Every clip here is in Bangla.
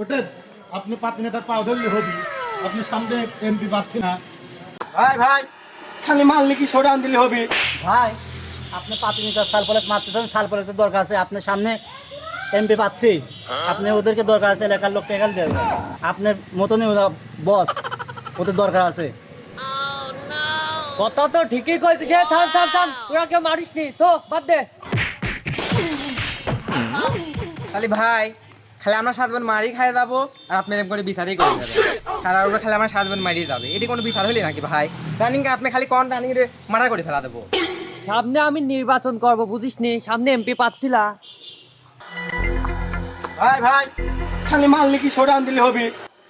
ওটা আপনি পাতি নেতার পাও ধরলে হবি। আপনি সামনে এমপি পাচ্ছি না। ভাই ভাই। খালি মারলে কি শোডাউন দিলে হবে? ভাই আপনি পাতি নেতার সাল পলেক মারতেছেন সাল পলেকের দরকার আছে। আপনার সামনে এমপি প্রার্থী আপনি ওদেরকে দরকার আছে এলাকার লোক টেকাল দেবে আপনার মতনই ওরা বস ওদের দরকার আছে। কথা তো ঠিকই কইছিস এ, থাম থাম থাম। তোরা কেউ মারিস নি তো বাদ দে। খালি ভাই খালি আমরা সাত বোন মারি খাই যাব আর আপনি এরকম করে বিচারই করে যাবে। খারাপ ওরা খালি আমরা সাত বোন মারিয়ে যাবে। এটি কোনো বিচার হইলি নাকি ভাই? রানিং আপনি খালি কোন রানিং রে মারা করে ফেলা দেবো? সামনে আমি নির্বাচন করব বুঝিস নি সামনে এমপি পাচ্ছিলা ভাই ভাই খালি মারলে কি শোডাউন দিলে হবে?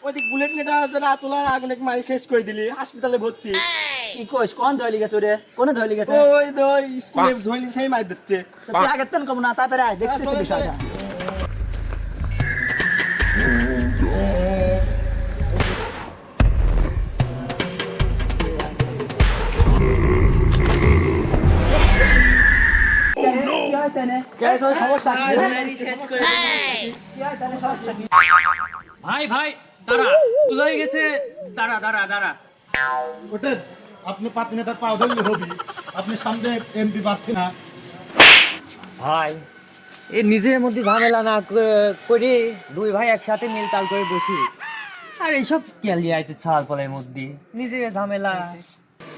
ওইদিক বুলেট নেটা যারা তোলার আগুন মারি শেষ করে দিলি হাসপাতালে ভর্তি। কি কইস কোন ধইলি গেছে রে কোন ধইলি গেছে ওই তো স্কুলে ধরলি সেই মার দিচ্ছে। তুই আগে তেন কম না তাড়াতাড়ি আয় দেখতেছি বিষয়টা। ভাই ভাই দাঁড়া। তুলাই গেছে? দাঁড়া দাঁড়া দাঁড়া। ওটা আপনি পাতি নেতার পাও ধরলে হবি। আপনি সামনে এমপি পাচ্ছি না। ভাই এই নিজের মধ্যে ঝামেলা না করে দুই ভাই একসাথে মিলতাল করে বসি। আর এইসব কেলি আছে ছাল পলের মধ্যে। নিজের ঝামেলা।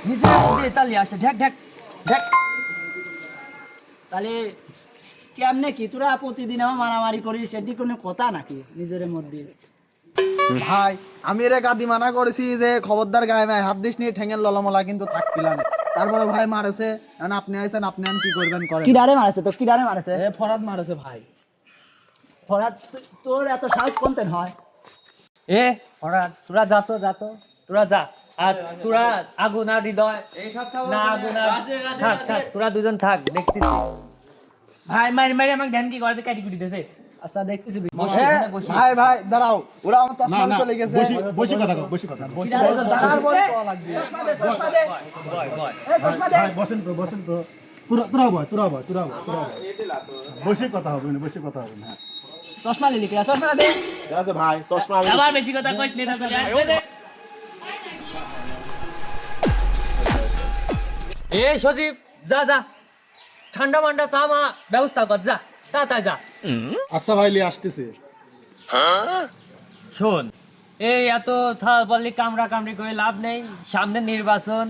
নিজের মধ্যে তালি আসে। ঢেক ঢেক ঢেক। তাহলে কেমনে কি? তোরা প্রতিদিন আমার মারামারি করিস, সেটি কোনো কথা নাকি নিজের মধ্যে? ভাই, আমি এর গাদি মানা করেছি যে খবরদার গায়ে নাই। হাত দিস নি ঠেঙের ললমলা কিন্তু থাকছিলাম তারপরে ভাই মারেছে। এখন আপনি আইছেন আপনি এখন কি করবেন করেন? কি ডারে মারেছে তোর কি ডারে মারেছে? এ ফরাদ মারেছে ভাই। ফরাত তু- তোর এত সাহস কোনতেন হয়? এ ওরা তোরা যা তো যা তো তোরা যা। আর তোরা আগুন আর হৃদয় না আগুন আর থাক থাক তোরা দুজন থাক দেখতেছি। ভাই মারি মারি আমাকে ধ্যান কি করে কাটি কুটি দিতেছে। আচ্ছা দেখতেছি ভাই ভাই দাঁড়াও ওরা আমার চশমা চলে গেছে বসি বসি কথা কও, বসি কথা দাঁড়ার বলে। চশমা দে চশমা দে বয় এ চশমা দে। বসেন তো বসেন তো। তোরা তোরা বয় তোরা বয় তোরা বয় তোরা বয় বসে কথা হবে না বসে কথা হবে না। হ্যাঁ চশমা লিলি কিনা? চশমা দে। ভাই চশমা আবার বেশি কথা কইছ নি তাহলে দে দে। এ সজীব যা যা। ঠান্ডা মান্ডা চা মা ব্যবস্থা কর যা। তাড়াতাড়ি যা। আচ্ছা ভাই লিয়ে আসতেছে। শোন এই এত ছাড় বললি কামড়া কামড়ি করে লাভ নেই। সামনে নির্বাচন।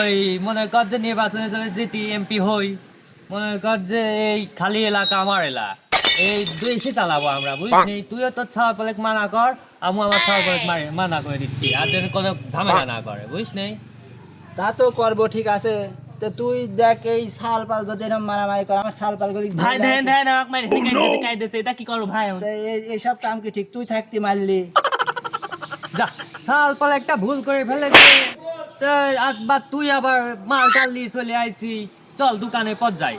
ওই মনে কর যে নির্বাচনে যদি জিতি এমপি হই। মনে কর যে এই খালি এলাকা আমার এলাকা এই দুইশে চালাবো আমরা বুঝলি? তুইও তোর ছাড় পলেক মানা কর আমি আমার ছাড় পলেক মানা করে দিচ্ছি। আর যেন কোনো ঝামেলা না করে নেই তা তো করব ঠিক আছে। তো তুই দেখ এই সাল পাল যদি এরকম মারামারি করে আমার সাল পাল গুলি ভাই দেন দেন আমাকে মারি কাই দিতে কাই দিতে এটা কি করো ভাই এখন? এইসব কাম কি ঠিক তুই থাকতি মারলি। যা। সাল পলে একটা ভুল করে ফেলেছে। তো একবার তুই আবার মাল টাল নিয়ে চলে আইছিস। চল দোকানে পর যাই।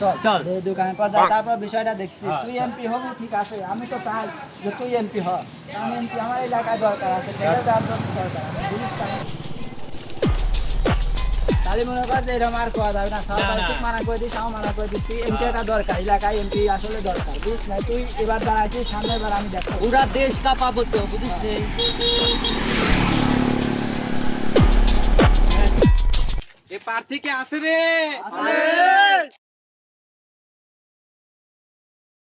চল চল। এই দোকানে পর যা, তারপর বিষয়টা দেখছি। হ্যাঁ, তুই এমপি হবি ঠিক আছে। আমি তো চাই যে তুই এমপি হ। আমি এমপি আমার এলাকায় দরকার আছে। সেটা তো দরকার আছে, বুঝিস মনে কর যে এরকম আর কোয়া যাবে না। সব না, না। মানা করে দিস আমার মানা করে দিচ্ছি এমপি একটা দরকার এলাকায় এমপি আসলে দরকার বুঝিস না? তুই এবার দাঁড়াইছিস সামনের বার আমি দেখো ওরা দেশ কাঁপাবো তো বুঝিস? এ প্রার্থী কে আছে রে?